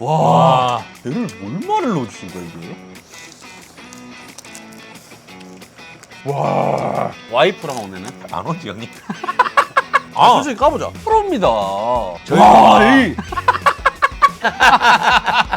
와, 얘를 얼마를 넣어주신 거야 이게? 와, 와이프랑 오면은 안 오지 형님? 아, 솔직히 까보자. 프로입니다. 저희가- 와, 이-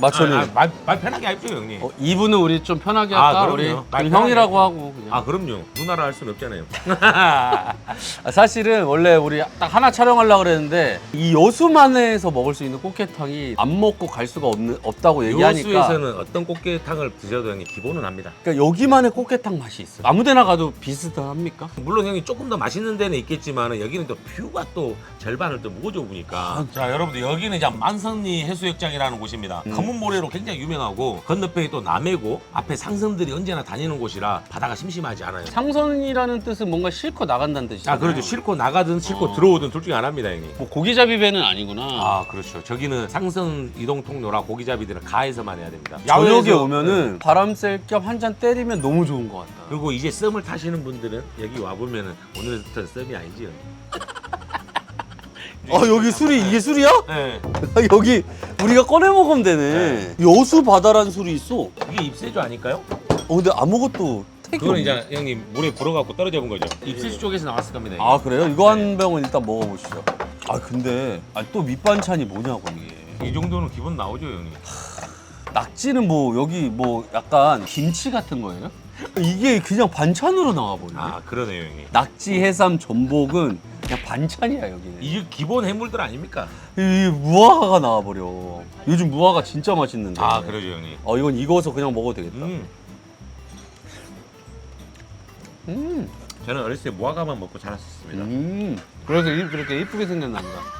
마천이. 아, 아, 말, 말 편하게 하십시오 형님. 어, 이분은 우리 좀 편하게 아, 할까? 그럼요. 우리 말 그냥 편하게 형이라고 하고 그냥. 아 그럼요. 누나라 할 수는 없잖아요. 아, 사실은 원래 우리 딱 하나 촬영하려고 그랬는데 이 여수만에서 먹을 수 있는 꽃게탕이 안 먹고 갈 수가 없는, 없다고 얘기하니까 요수에서는 어떤 꽃게탕을 드셔도 형님 기본은 합니다. 그러니까 여기만의 꽃게탕 맛이 있어요. 아무데나 가도 비슷합니까? 물론 형이 조금 더 맛있는 데는 있겠지만 여기는 또 뷰가 또 절반을 또 묻어줘 보니까 자 여러분들 여기는 이제 만성리 해수욕장이라는 곳입니다 검은 모래로 굉장히 유명하고 건너편이 또 남해고 앞에 상선들이 언제나 다니는 곳이라 바다가 심심하지 않아요 상선이라는 뜻은 뭔가 싣고 나간다는 뜻이죠. 아 그렇죠 싣고 나가든 싣고 어. 들어오든 둘 중에 하나입니다 형님 뭐 고기잡이 배는 아니구나. 아 그렇죠 저기는 상선 이동 통로라 고기잡이들은 가에서만 해야 됩니다 저녁에 야외에서- 오면은 바람 쐴 겸 한 잔 때리면 너무 좋은 것 같다. 그리고 이제 썸을 타시는 분들은 여기 와보면은 오늘부터 썸이 아니지 형님 아 여기 술이 이게 술이야? 네. 아, 여기 우리가 꺼내 먹으면 되네. 여수 바다란 술이 있어. 이게 입세주 아닐까요? 어 근데 아무것도 택이 없네. 이제 형님 물에 불어갖고 떨어져 본 거죠. 입세주 쪽에서 나왔을 겁니다. 이게. 아 그래요? 이거 한 병은 일단 먹어보시죠. 아 근데 아, 또 밑반찬이 뭐냐고 이게. 이 정도는 기본 나오죠, 형님. 낙지는 뭐 여기 뭐 약간 김치 같은 거예요? 이게 그냥 반찬으로 나와버리네. 아 그러네요, 형님. 낙지, 해삼, 전복은 그냥 반찬이야 여기는. 이, 이게 기본 해물들 아닙니까? 이 무화과가 나와버려. 요즘 무화과 진짜 맛있는데. 아 그러죠, 형님. 어 이건 익어서 그냥 먹어도 되겠다. 음, 음. 저는 어렸을 때 무화과만 먹고 자랐었습니다. 음. 그래서 입 그렇게 이쁘게 생겼답니다.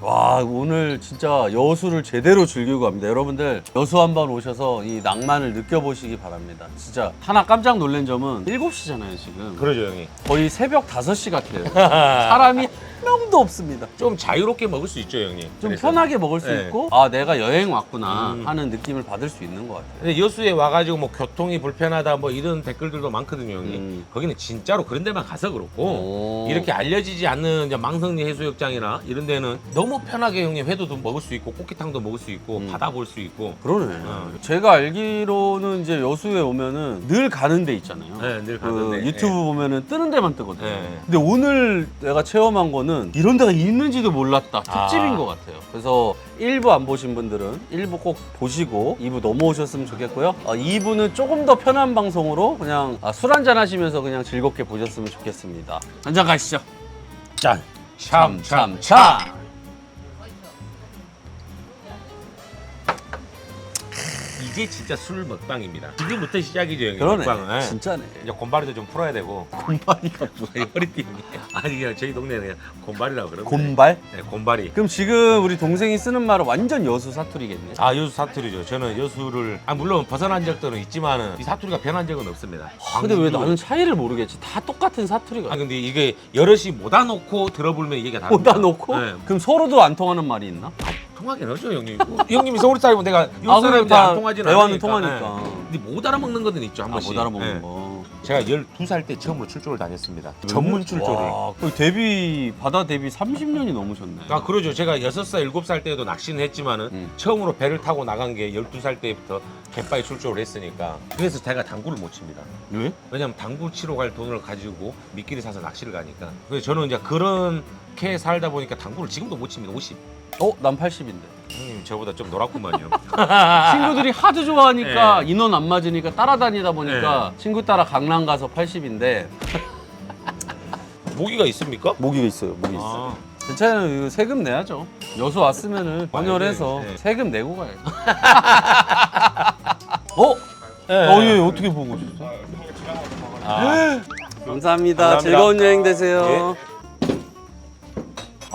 와 오늘 진짜 여수를 제대로 즐기고 갑니다. 여러분들 여수 한번 오셔서 이 낭만을 느껴보시기 바랍니다. 진짜 하나 깜짝 놀란 점은 7시잖아요 지금. 그러죠, 형님. 거의 새벽 5시 같아요. 사람이 한 명도 없습니다. 좀 자유롭게 먹을 수 있죠, 형님. 좀 그래서. 편하게 먹을 수 네. 있고 아 내가 여행 왔구나 음. 하는 느낌을 받을 수 있는 것 같아요. 근데 여수에 와가지고 뭐 교통이 불편하다 뭐 이런 댓글들도 많거든요, 형님. 음. 거기는 진짜로 그런 데만 가서 그렇고 오. 이렇게 알려지지 않는 이제 망성리 해수욕장이나 이런 데는 너무 편하게 형님 회도도 먹을 수 있고 꽃게탕도 먹을 수 있고 음. 바다 볼 수 있고 그러네. 어. 제가 알기로는 이제 여수에 오면은 늘 가는 데 있잖아요. 네, 늘그 가는데 유튜브 보면은 뜨는 데만 뜨거든요. 네. 근데 오늘 내가 체험한 거는 이런 데가 있는지도 몰랐다. 특집인 아. 것 같아요. 그래서 1부 안 보신 분들은 1부 꼭 보시고 2부 넘어오셨으면 좋겠고요. 어, 2부는 조금 더 편한 방송으로 그냥 아, 술 한잔 하시면서 그냥 즐겁게 보셨으면 좋겠습니다. 한잔 가시죠. 짠! 참, 참, 참. 이게 진짜 술 먹방입니다. 지금부터 시작이죠, 형님. 그러네. 먹방은. 예. 진짜네. 이제 곰발이도 좀 풀어야 되고. 곰발이가 뭐야? 허리띠. 아니, 그냥 저희 동네는 그냥 곰발이라고 그러거든요. 곰발? 네, 곰발이. 그럼 지금 우리 동생이 쓰는 말은 완전 여수 사투리겠네. 아, 여수 사투리죠. 저는 여수를, 아, 물론 벗어난 적들은 있지만은 이 사투리가 변한 적은 없습니다. 아, 근데 왜. 나는 차이를 모르겠지? 다 똑같은 사투리가. 아, 근데 이게 여럿이 모다 놓고 들어보면 얘기가 다릅니다. 보다 놓고? 네. 그럼 서로도 안 통하는 말이 있나? 통하긴 하죠, 형님. 어, 형님이 서울 사람이면 내가 아, 그래, 사람인데 다안 통하진 대화는 않으니까. 통하니까. 예. 근데 못 알아먹는 것은 있죠, 한 아, 번씩. 못 알아먹는 예. 거. 제가 12살 때 처음으로 출조를 다녔습니다. 전문 출조를. 와, 그 데뷔 바다 데뷔 30년이 넘으셨네. 아, 그러죠. 제가 6살, 7살 때도 낚시는 했지만은 음. 처음으로 배를 타고 나간 게 12살 때부터 갯바위 출조를 했으니까 그래서 제가 당구를 못 칩니다. 왜? 왜냐면 당구 치러 갈 돈을 가지고 미끼리 사서 낚시를 가니까. 그래서 저는 이제 그 렇게 살다 보니까 당구를 지금도 못 칩니다. 50. 어, 난 80인데. 형님 저보다 좀 놀았구만요. 친구들이 하도 좋아하니까 네. 인원 안 맞으니까 따라다니다 보니까 친구 따라 강남 가서 80인데 모기가 있습니까? 모기가 있어요. 모기 아, 괜찮아요. 이거 세금 내야죠. 여수 왔으면은 번열해서 네. 세금 내고 가야죠. 어? 예. 어, 얘 어떻게 보고 오셨어? 아, 감사합니다. 감사합니다. 즐거운 여행 되세요.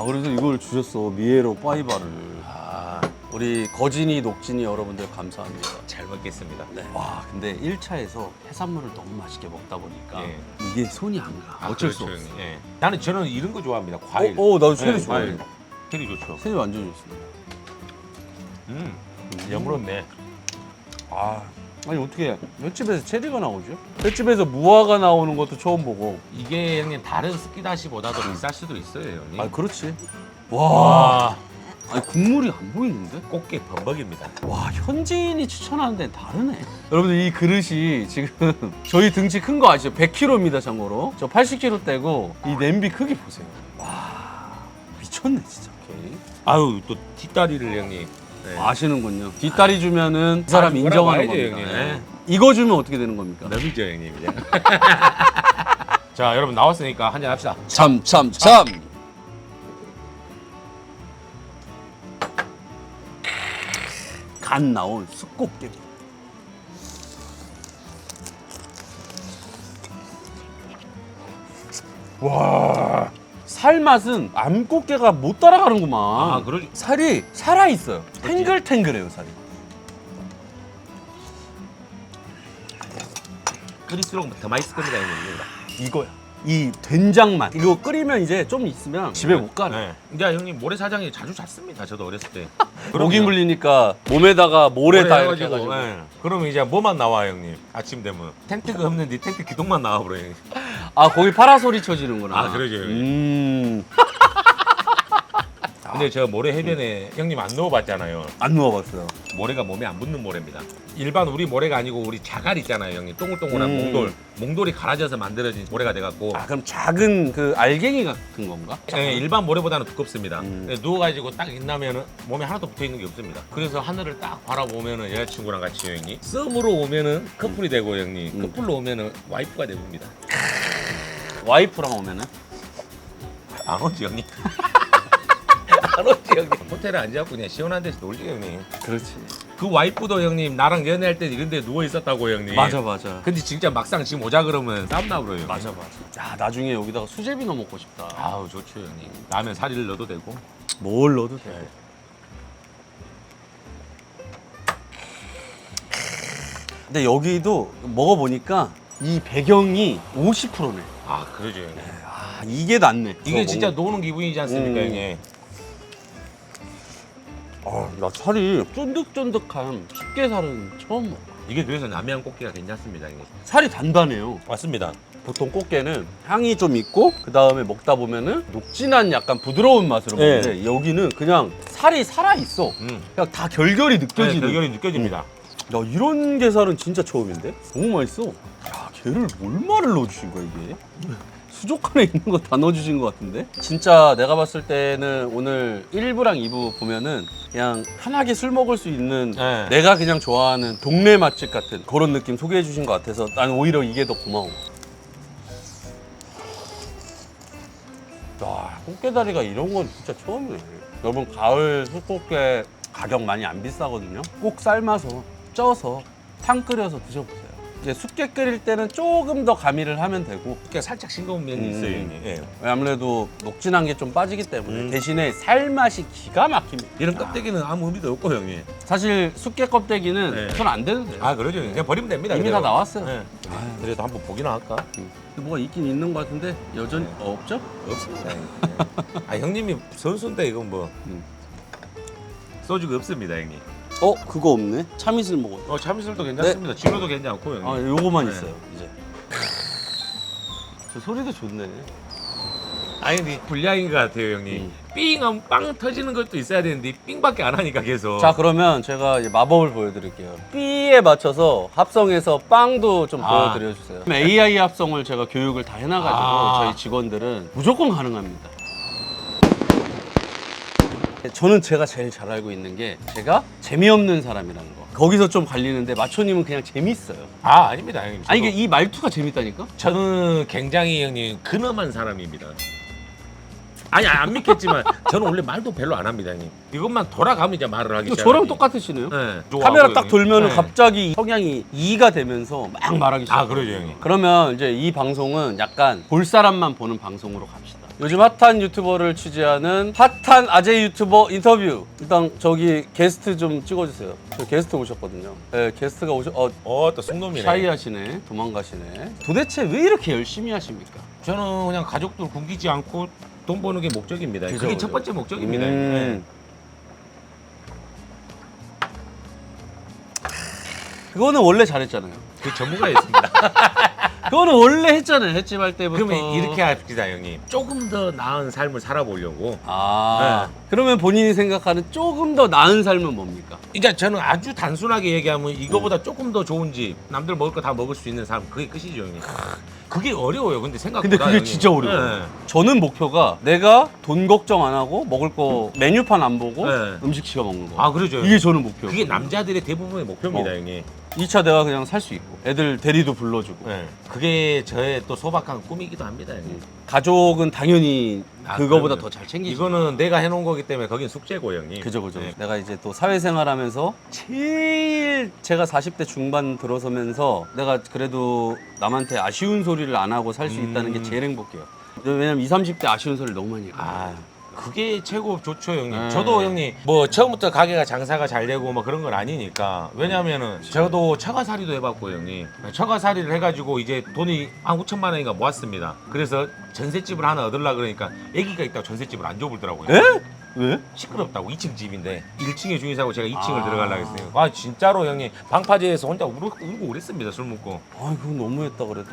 아 그래서 이걸 주셨어 미에로 파이바를. 아, 우리 거진이 녹진이 여러분들 감사합니다. 잘 먹겠습니다. 네. 와 근데 1차에서 해산물을 너무 맛있게 먹다 보니까 예. 이게 손이 안 가. 어쩔 수 그렇죠, 없어. 예. 나는 저는 이런 거 좋아합니다. 과일. 어, 어 나도 체리 네, 좋아해. 과일. 체리 좋죠. 체리 완전 좋습니다. 음, 여물었네. 아 아니 어떻게 횟집에서 체리가 나오죠? 횟집에서 무화가 나오는 것도 처음 보고. 이게 형님 다른 스키다시보다도 비쌀 수도 있어요 형님. 아 그렇지. 와. 와 아니 국물이 안 보이는데? 꽃게 범벅입니다. 와 현지인이 추천하는 데는 다르네. 여러분들 이 그릇이 지금 저희 등치 큰 거 아시죠? 100kg입니다 참고로. 저 80kg 떼고 이 냄비 크기 보세요. 와 미쳤네 진짜. 오케이. 아유 또 뒷다리를 형님. 네. 아시는군요. 뒷다리 주면은 그 사람 아, 인정하는 뭐라고 겁니다. 알죠, 형님. 네. 이거 주면 어떻게 되는 겁니까? 너무죠 형님. 이제. 자 여러분 나왔으니까 한잔 합시다. 참 참 참. 간 나온 숯꽃게. 와. 살 맛은 암꽃게가 못 따라가는구만. 아 그러지. 살이 살아 있어요. 탱글탱글해요 살이. 끓일수록 더 맛있을 겁니다 형님. 이거야. 이 된장 맛. 이거 끓이면 이제 좀 있으면 집에 못 가네. 네. 이제 형님 모래사장에 자주 잤습니다. 저도 어렸을 때. 목이 물리니까 몸에다가 모래 다 이렇게 해가지고. 해가지고. 네. 그러면 이제 뭐만 나와 형님. 아침 되면 텐트가 없는데 텐트 기둥만 나와 버려 형님. 아 거기 파라솔이 쳐지는구나. 아, 그러죠. 음. 근데 저 모래 해변에 형님 안 넣어봤잖아요. 안 누워봤어요. 모래가 몸에 안 붙는 모래입니다. 일반 우리 모래가 아니고 우리 자갈 있잖아요, 형님. 동글동글한 음. 몽돌. 몽돌이 갈아져서 만들어진 모래가 돼갖고. 아 그럼 작은 그 알갱이 같은 건가? 예, 일반 모래보다는 두껍습니다. 음. 근데 누워가지고 딱 있나면은 몸에 하나도 붙어 있는 게 없습니다. 그래서 하늘을 딱 바라보면은 여자친구랑 같이 형님. 썸으로 오면은 커플이 되고 형님. 음. 커플로 오면은 와이프가 되봅니다. 와이프랑 오면은 안 오지 형님. 안 오지 형님. 호텔에 앉아갖고 그냥 시원한 데서 놀지 형님. 그렇지. 그 와이프도 형님 나랑 연애할 때 이런 데 누워 있었다고 형님. 맞아 맞아. 근데 진짜 막상 지금 오자 그러면 싸움 나버려요. 맞아 맞아. 야 나중에 여기다가 수제비 넣어 먹고 싶다. 아우 좋죠 형님. 라면 사리를 넣어도 되고. 뭘 넣어도 돼. 근데 여기도 먹어보니까 이 배경이 50%네. 아 그러죠 형님. 아 이게 낫네. 이게 진짜 먹는- 노는 기분이지 않습니까 음. 형님? 아, 나 살이 쫀득쫀득한 집게살은 처음 먹어. 이게 그래서 남해안 꽃게가 괜찮습니다 형님. 살이 단단해요. 맞습니다. 보통 꽃게는 향이 좀 있고 그 다음에 먹다 보면은 녹진한 약간 부드러운 맛으로 네. 먹는데 여기는 그냥 살이 살아 있어. 음. 그냥 다 결결이 네, 느껴지는. 결결이 느껴집니다. 야 이런 게살은 진짜 처음인데? 너무 맛있어. 야 게를 얼마를 넣어주신 거야 이게? 수족 안에 있는 거 다 넣어주신 것 같은데? 진짜 내가 봤을 때는 오늘 1부랑 2부 보면은 그냥 편하게 술 먹을 수 있는 네. 내가 그냥 좋아하는 동네 맛집 같은 그런 느낌 소개해 주신 것 같아서 난 오히려 이게 더 고마워. 와, 꽃게다리가 이런 건 진짜 처음이네. 여러분 가을 숯꽃게 가격 많이 안 비싸거든요. 꼭 삶아서 쪄서 탕 끓여서 드셔보세요. 이제 숯게 끓일 때는 조금 더 가미를 하면 되고 꽃게 살짝 싱거운 면이 음. 있어요 형님. 예. 아무래도 녹진한 게 좀 빠지기 때문에 음. 대신에 살맛이 기가 막힙니다. 이런 껍데기는 아무 의미도 없고 형님. 사실 숯게 껍데기는 네. 손 안 대도 돼요. 아 그러죠 형님. 그냥 버리면 됩니다. 이미 그대로. 다 나왔어요. 네. 그래도 한번 보기나 할까? 뭐가 있긴 있는 것 같은데 여전히 네. 어, 없죠? 없습니다. 형님. 네. 아 형님이 선수인데 이건 뭐 음. 소주가 없습니다 형님. 어 그거 없네. 참이슬 먹어. 어 참이슬도 괜찮습니다. 진호도 괜찮고 형님. 아 요거만 네. 있어요 이제. 저 소리도 좋네. 아니 근데 불량인 것 같아요 형님. 음. 삥 하면 빵 터지는 것도 있어야 되는데 삥밖에 안 하니까 계속. 자 그러면 제가 이제 마법을 보여드릴게요. B에 맞춰서 합성해서 빵도 좀 아. 보여드려 주세요. AI 합성을 제가 교육을 다 해놔가지고 아. 저희 직원들은 무조건 가능합니다. 저는 제가 제일 잘 알고 있는 게 제가 재미없는 사람이라는 거. 거기서 좀 갈리는데 마초님은 그냥 재밌어요. 아 아닙니다 형님. 아니 저도- 이게 이 말투가 재밌다니까? 저는 굉장히 형님 근엄한 사람입니다. 아니 안 믿겠지만 저는 원래 말도 별로 안 합니다 형님. 이것만 돌아가면 이제 말을 하기 이거 시작하지. 저랑 똑같으시네요. 네. 카메라 딱 돌면은 네. 갑자기 성향이 2가 되면서 막 말하기 시작. 아 그러죠 형님. 그러면 이제 이 방송은 약간 볼 사람만 보는 방송으로 갑시다. 요즘 핫한 유튜버를 취재하는 핫한 아재 유튜버 인터뷰. 일단 저기 게스트 좀 찍어주세요. 저 게스트 오셨거든요. 네, 게스트가 오셔. 어, 어또 숙놈이네. 샤이하시네. 도망가시네. 도대체 왜 이렇게 열심히 하십니까? 저는 그냥 가족들 굶기지 않고 돈 버는 게 목적입니다. 그게 그죠. 첫 번째 목적입니다. 음. 그거는 원래 잘했잖아요. 그 전문가 있습니다. 그거는 원래 했잖아요. 횟집 할 때부터. 그러면 이렇게 합시다 형님. 조금 더 나은 삶을 살아보려고. 아. 네. 그러면 본인이 생각하는 조금 더 나은 삶은 뭡니까? 이제 저는 아주 단순하게 얘기하면 이거보다 조금 더 좋은 집, 남들 먹을 거 다 먹을 수 있는 삶 그게 끝이죠 형님. 그게 어려워요. 근데 생각보다. 근데 그게 형님. 진짜 어려워 요. 네. 저는 목표가 내가 돈 걱정 안 하고 먹을 거 메뉴판 안 보고 네. 음식 시켜 먹는 거. 아 그러죠. 이게 저는 목표. 그게 남자들의 대부분의 목표입니다 어. 형님. 2차 내가 그냥 살 수 있고 애들 대리도 불러주고 네. 그게 저의 또 소박한 꿈이기도 합니다 형님. 가족은 당연히 아, 그거보다 그럼요. 더 잘 챙기죠. 이거는 내가 해놓은 거기 때문에 거긴 숙제고 형님. 그죠 그죠. 네. 내가 이제 또 사회생활하면서 제일 제가 40대 중반 들어서면서 내가 그래도 남한테 아쉬운 소리를 안 하고 살수 음. 있다는 게 제일 행복해요. 왜냐면 20, 30대 아쉬운 소리를 너무 많이 해요. 아 그게 최고 좋죠 형님. 네. 저도 형님 뭐 처음부터 가게가 장사가 잘 되고 뭐 그런 건 아니니까 왜냐면은 저도 처가살이도 해봤고 형님 처가살이를 해가지고 이제 돈이 한 5천만 원인가 모았습니다. 그래서 전셋집을 하나 얻으려 그러니까 애기가 있다고 전셋집을 안 줘보더라고요. 에? 왜? 시끄럽다고 2층 집인데 1층에 중이사고 제가 2층을 아. 들어가려고 했어요. 아 진짜로 형님 방파제에서 혼자 울고, 울고 그랬습니다 술 먹고. 아 그건 너무했다 그래도.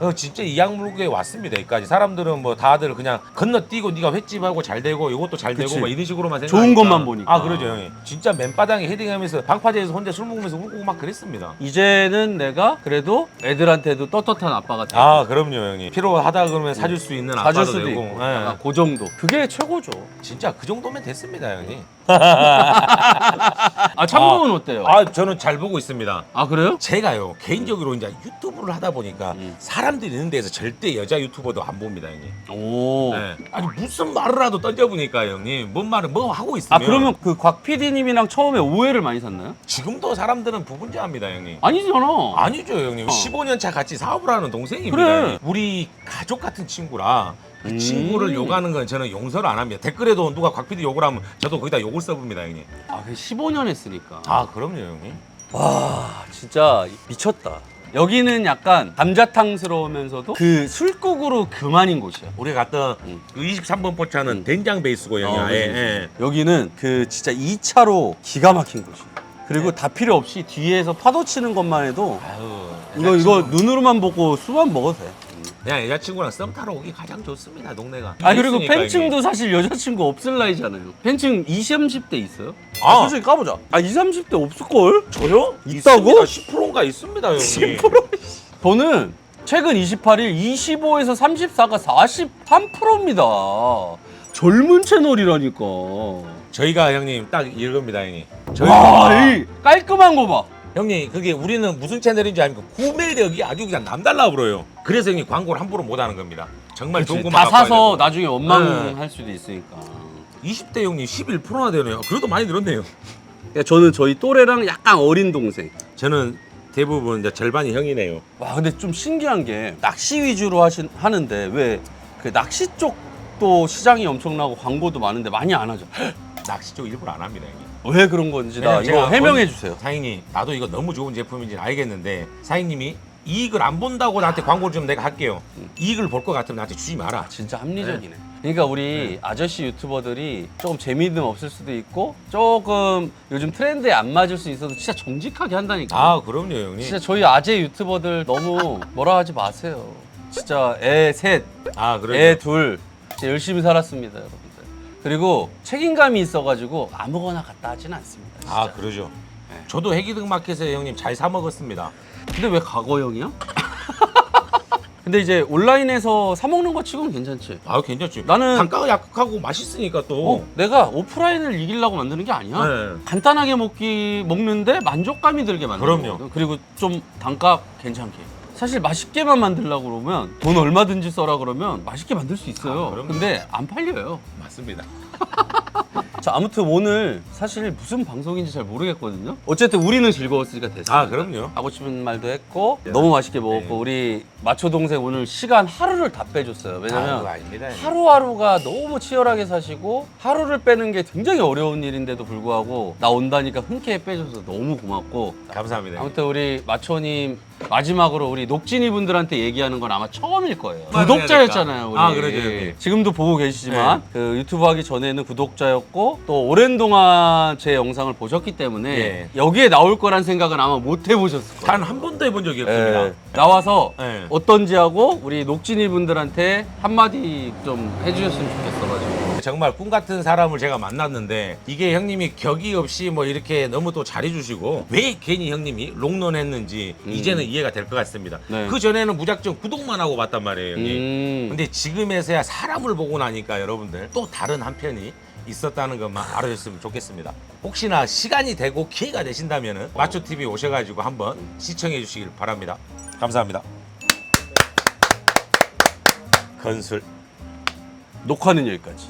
어, 진짜 이악물고에 왔습니다 여기까지 사람들은 뭐 다들 그냥 건너뛰고 네가 횟집하고 잘 되고 이것도 잘 그치. 되고 뭐 이런 식으로만 좋은 생각하니까. 것만 보니까. 아 그러죠 형님 진짜 맨바닥에 헤딩하면서 방파제에서 혼자 술 먹으면서 울고 막 그랬습니다 이제는 내가 그래도 애들한테도 떳떳한 아빠가 되고 아 그럼요 형님 필요하다 그러면 사줄 수 있는 사줄 아빠도 수도 되고 있고 예. 약간 그 정도. 그게 최고죠. 진짜 그 정도면 됐습니다 형님 아 창범은 어때요? 아 저는 잘 보고 있습니다 아 그래요? 제가요 개인적으로 이제 유튜브를 하다 보니까 음. 사람들이 있는 데서 절대 여자 유튜버도 안 봅니다 형님 오. 네. 아니 무슨 말을라도 던져보니까 형님 뭔 말을 뭐 하고 아 있으면 그러면 그 곽 PD님이랑 처음에 오해를 많이 샀나요? 지금도 사람들은 부분자입니다 형님 아니잖아. 아니죠 형님 어. 15년 차 같이 사업을 하는 동생입니다 그래. 형님. 우리 가족 같은 친구라 그 음. 친구를 욕하는 건 저는 용서를 안 합니다 댓글에도 누가 곽PD 욕을 하면 저도 거기다 욕을 써봅니다 형님 아, 그 15년 했으니까. 아 그럼요 형님 와, 진짜 미쳤다. 여기는 약간 감자탕스러우면서도 그 술국으로 그만인 곳이야. 우리 가 갔던 음. 그 23번 포차는 음. 된장 베이스고 형님 어, 예, 그치, 예. 여기는 그 진짜 2차로 기가 막힌 곳이야. 그리고 다 필요 없이 뒤에서 파도 치는 것만 해도 아유 이거 이거 눈으로만 보고 수만 먹어도 돼. 그냥 여자친구랑 썸 타러 오기 가장 좋습니다 동네가 아 그리고 있으니까, 팬층도 사실 여자친구 없을 나이잖아요. 팬층 20, 30대 있어요? 아. 아, 솔직히 까보자. 아 20, 30대 없을걸? 이게. 저요? 있다고? 10%인가 있습니다 형님 10%? 저는 최근 28일 25에서 34가 43%입니다. 젊은 채널이라니까. 저희가 형님 딱 이겁니다 형님 와, 이 깔끔한 거 봐. 형님 그게 우리는 무슨 채널인지 아니까 구매력이 아주 그냥 남달라 불어요 그래서 형님 광고를 함부로 못 하는 겁니다 정말 좋은 것만 다 갖고 와야 사서 되고. 나중에 원망할 수도 있으니까. 20대 형님 11%나 되네요 그래도 많이 늘었네요 그러니까 저는 저희 또래랑 약간 어린 동생. 저는 대부분 이제 절반이 형이네요 와 근데 좀 신기한 게 낚시 위주로 하신 하는데 왜 그 낚시 쪽도 시장이 엄청나고 광고도 많은데 많이 안 하죠? 낚시 쪽 일부러 안 합니다 형님 왜 그런 건지 나 이거 제가 해명해 언- 주세요. 사장님 나도 이거 너무 좋은 제품인지 는 알겠는데 사장님이 이익을 안 본다고 나한테 광고를 좀 내가 할게요 이익을 볼 것 같으면 나한테 주지 마라 진짜 합리적이네. 그러니까 우리 아저씨 유튜버들이 조금 재미는 없을 수도 있고 조금 요즘 트렌드에 안 맞을 수 있어도 진짜 정직하게 한다니까. 아 그럼요 형님 진짜 저희 아재 유튜버들 너무 뭐라 하지 마세요. 진짜 애 셋, 아 그래요 애 둘, 진짜 열심히 살았습니다, 여러분들. 그리고 책임감이 있어가지고 아무거나 갖다 하지는 않습니다. 진짜. 아 그러죠 네. 저도 해기등 마켓에 형님 잘 사 먹었습니다 근데 왜 과거형이야? 근데 이제 온라인에서 사 먹는 거 치고는 괜찮지. 아 괜찮지 나는- 단가가 약하고 맛있으니까 또 어, 내가 오프라인을 이기려고 만드는 게 아니야. 네. 간단하게 먹기 먹는데 만족감이 들게 만드는 그럼요. 거거든. 그리고 좀 단가 괜찮게. 사실 맛있게만 만들려고 그러면 돈 얼마든지 써라 그러면 맛있게 만들 수 있어요. 아, 그럼요. 근데 안 팔려요. 맞습니다 자, 아무튼 오늘 사실 무슨 방송인지 잘 모르겠거든요. 어쨌든 우리는 즐거웠으니까 됐어요. 아 그럼요 하고 싶은 말도 했고 너무 맛있게 먹었고 네. 우리 마초 동생 오늘 시간 하루를 다 빼줬어요. 왜냐면 아, 아닙니다. 하루하루가 너무 치열하게 사시고 하루를 빼는 게 굉장히 어려운 일인데도 불구하고 나 온다니까 흔쾌히 빼줘서 너무 고맙고 감사합니다. 아무튼 우리 마초님 마지막으로 우리 녹진이 분들한테 얘기하는 건 아마 처음일 거예요. 구독자였잖아요. 우리. 아, 그러죠, 형님. 지금도 보고 계시지만 그 유튜브 하기 전에는 구독자였고 또 오랜 동안 제 영상을 보셨기 때문에 예. 여기에 나올 거란 생각은 아마 못 해보셨을 거예요. 단 한 번도 해본 적이 없습니다. 예. 나와서 예. 어떤지 하고 우리 녹진이 분들한테 한마디 좀 해주셨으면 좋겠어가지고. 정말 꿈 같은 사람을 제가 만났는데 이게 형님이 격이 없이 뭐 이렇게 너무 또 잘해주시고 왜 괜히 형님이 롱런 했는지 이제는 이해가 될 것 같습니다. 음. 네. 그 전에는 무작정 구독만 하고 봤단 말이에요, 형님. 음. 근데 지금에서야 사람을 보고 나니까 여러분들 또 다른 한편이 있었다는 것만 알아줬으면 좋겠습니다. 혹시나 시간이 되고 기회가 되신다면 마초 TV 오셔가지고 한번 시청해 주시길 바랍니다. 감사합니다. 건술. 녹화는 여기까지.